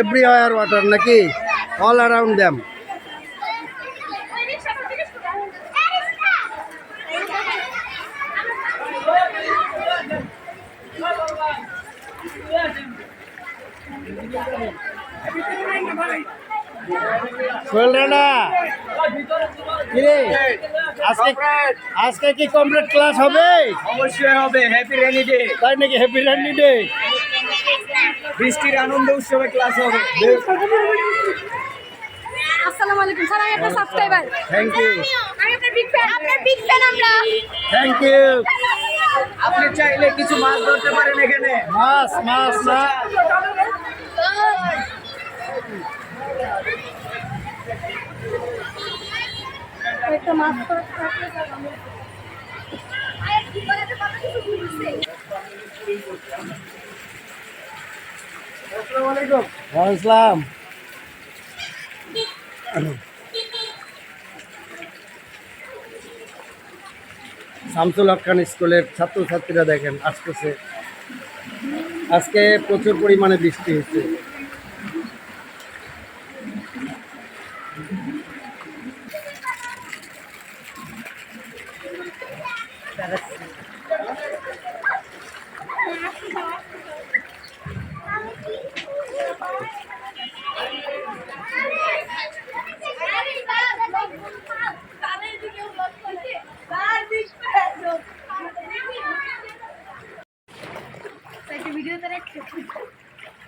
Everywhere water নাকি? All around them Sohel Rana কিরে? আজকে আজকে কি কমপ্লিট ক্লাস হবে? অবশ্যই হবে হ্যাপি রেনি ডে তাই নাকি হ্যাপি রান্নি ডে বৃষ্টির আনন্দ উৎসবে ক্লাস হবে। আসসালামু আলাইকুম। স্যার আমি আপনার সাবস্ক্রাইবার থ্যাংক ইউ আমি আপনার বিগ ফ্যান আপনার বিগ ফ্যান আমরা। থ্যাংক ইউ আপনি চাইলে কিছু মাছ ধরতে পারেন এখানে। মাস মাস না একটা মাছ থাকলে স্যার আমি আরে কি বানাতে পারবে কিছু বুঝছে ওয়ালাইকুম আসসালাম শামসুল হক খান স্কুলের ছাত্রছাত্রীরা দেখেন আসতেছে। আজকে প্রচুর পরিমাণে বৃষ্টি হচ্ছে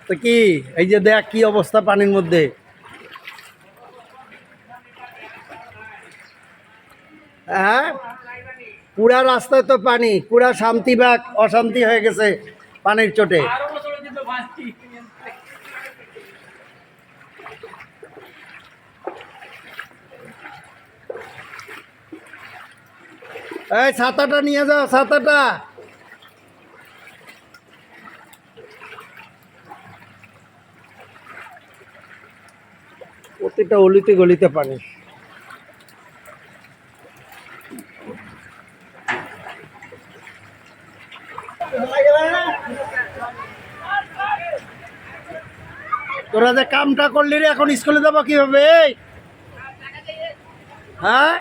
তো কি, এই যে দেখ কি অবস্থা পানির মধ্যে। হ্যাঁ? পুরা রাস্তায় তো পানি, পুরা শান্তি বা অশান্তি হয়ে গেছে পানির চোটে। এই ছাতাটা নিয়ে যাও, ছাতাটা। প্রতিটা অলিতে গলিতে পানি। তোরা যে কামটা করলি রে এখন স্কুলে যাব কীভাবে? হ্যাঁ?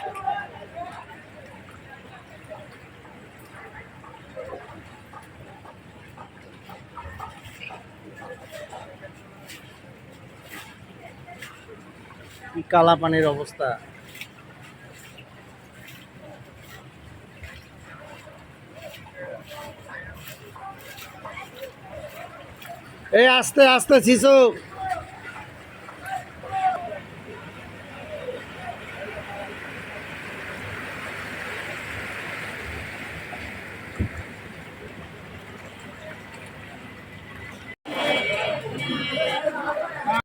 কি কালা পানির অবস্থা? এই আস্তে আস্তে শিশু।